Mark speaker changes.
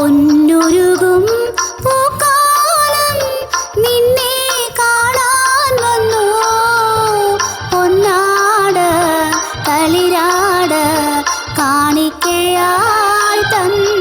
Speaker 1: പൊന്നുരുകും പൂക്കാലം നിന്നെ കാണാൻ വന്നു. പൊന്നാട് തളിരാട് കാണിക്കയായി തന്നു.